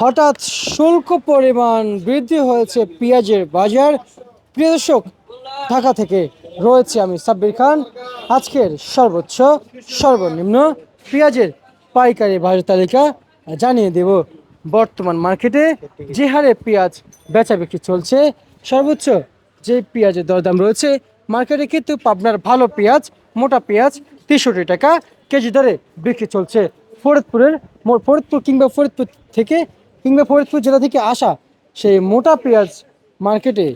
হঠাৎ শুল্ক পরিমাণ বৃদ্ধি হয়েছে পেঁয়াজের বাজার। প্রিয় দর্শক, ঢাকা থেকে রয়েছে আমি সাব্বির খান। আজকের সর্বোচ্চ, সর্বনিম্ন পেঁয়াজের পাইকারি বাজার তালিকা জানিয়ে দেব। বর্তমান মার্কেটে যে হারে পেঁয়াজ বেচা বিক্রি চলছে, সর্বোচ্চ যে পেঁয়াজের দরদাম রয়েছে, মার্কেটে কিন্তু পাবনার ভালো পেঁয়াজ, মোটা পেঁয়াজ তেষট্টি টাকা কেজি দরে বিক্রি চলছে। ফরিদপুরের, ফরিদপুর কিংবা ফরিদপুর থেকে কিংবা ফরিদপুর জেলা থেকে আসা সেই মোটা পেঁয়াজ মার্কেটে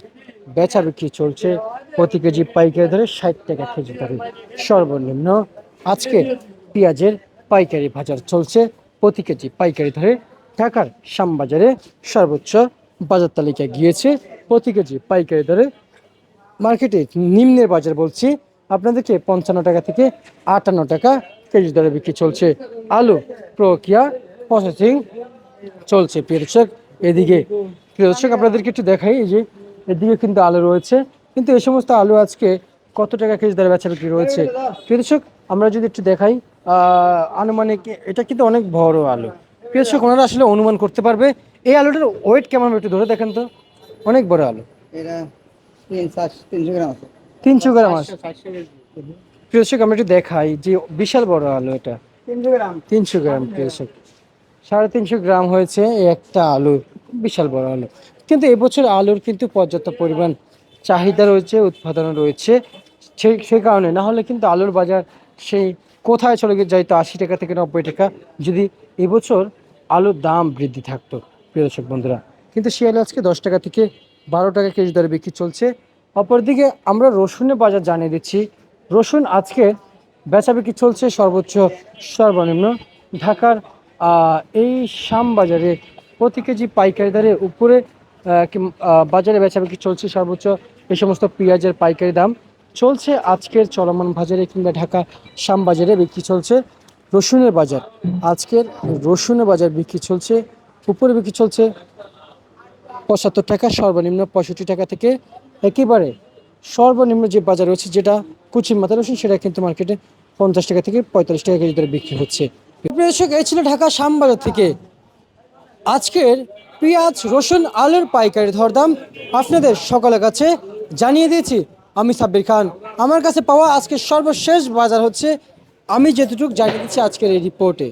বেচা বিক্রি চলছে। প্রতি কেজি পাইকারি ধরে ষাট টাকা কেজি দরে। সর্বনিম্ন আজকে পেঁয়াজের পাইকারি বাজার চলছে। প্রতি কেজি পাইকারি ধরে ঢাকার শ্যামবাজারে সর্বোচ্চ বাজার তালিকা গিয়েছে। প্রতি কেজি পাইকারি দরে মার্কেটে নিম্নের বাজার বলছি, আপনাদেরকে পঞ্চান্ন টাকা থেকে আটান্ন টাকা কেজি দরে বিক্রি চলছে। আলু, প্রক্রিয়া প্রসেসিং চলছে প্রিয় দর্শক। এদিকে প্রিয় দর্শক আপনাদেরকে একটু দেখাই এই যে এদিকে কিন্তু আলু রয়েছে। কিন্তু এই সমস্ত আলু আজকে কত টাকা কেজি দরে বেচা বিক্রি রয়েছে? প্রিয় দর্শক আমরা যদি একটু দেখাই আহ, আনুমানিক এটা কিন্তু অনেক বড় আলু। প্রিয় দর্শক ওনারা আসলে অনুমান করতে পারবে। এই আলুটার ওয়েট কেমন হবে একটু ধরে দেখেন তো। অনেক বড় আলু। তিনশো গ্রাম আছে। তিনশো প্রিয় দর্শক আমরা একটু দেখাই যে বিশাল বড় আলু এটা। তিনশো গ্রাম। তিনশো গ্রাম প্রিয় দর্শক। সাড়ে তিনশো গ্রাম হয়েছে একটা আলু, বিশাল বড় আলু। কিন্তু এবছর আলুর কিন্তু পর্যাপ্ত পরিমাণ চাহিদা রয়েছে উৎপাদন রয়েছে। সেই সেই কারণে না হলে কিন্তু আলুর বাজার সেই কোথায় চলে গিয়ে যাইতো আশি টাকা থেকে নব্বই টাকা যদি এবছর আলুর দাম বৃদ্ধি থাকতো, প্রিয় দর্শক বন্ধুরা। কিন্তু সে আলু আজকে দশ টাকা থেকে বারো টাকা কেজি দরে বিক্রি চলছে। অপরদিকে আমরা রসুনের বাজার জানিয়ে দিচ্ছি। রসুন আজকে বেচা বিক্রি চলছে সর্বোচ্চ সর্বনিম্ন। ঢাকার এই শাম বাজারে প্রতি কেজি পাইকারি দরে উপরে বাজারে বেচা বিক্রি চলছে সর্বোচ্চ এই সমস্ত পেঁয়াজের পাইকারি দাম। চলছে আজকের চলমান বাজারে কিংবা ঢাকা শাম বাজারে বিক্রি চলছে রসুনের বাজার। আজকের রসুনের বাজার বিক্রি চলছে, উপরে বিক্রি চলছে পঁচাত্তর টাকা, সর্বনিম্ন পঁয়ষট্টি টাকা থেকে একেবারে সর্বনিম্ন যে বাজার রয়েছে যেটা কুচির মাথা রসুন, সেটা কিন্তু মার্কেটে পঞ্চাশ টাকা থেকে পঁয়তাল্লিশ টাকা কেজি দরে বিক্রি হচ্ছে। দর্শক, এই ঢাকা শ্যামবাজার থেকে। আজকের পেঁয়াজ, রসুন, আলুর পাইকারি দরদাম আপনাদের সকলের কাছে জানিয়ে দিয়েছি আমি সাব্বির খান। আমার কাছে পাওয়া আজকের সর্বশেষ বাজার হচ্ছে, আমি যেতটুকু জানিয়ে দিচ্ছি আজকের এই রিপোর্টে।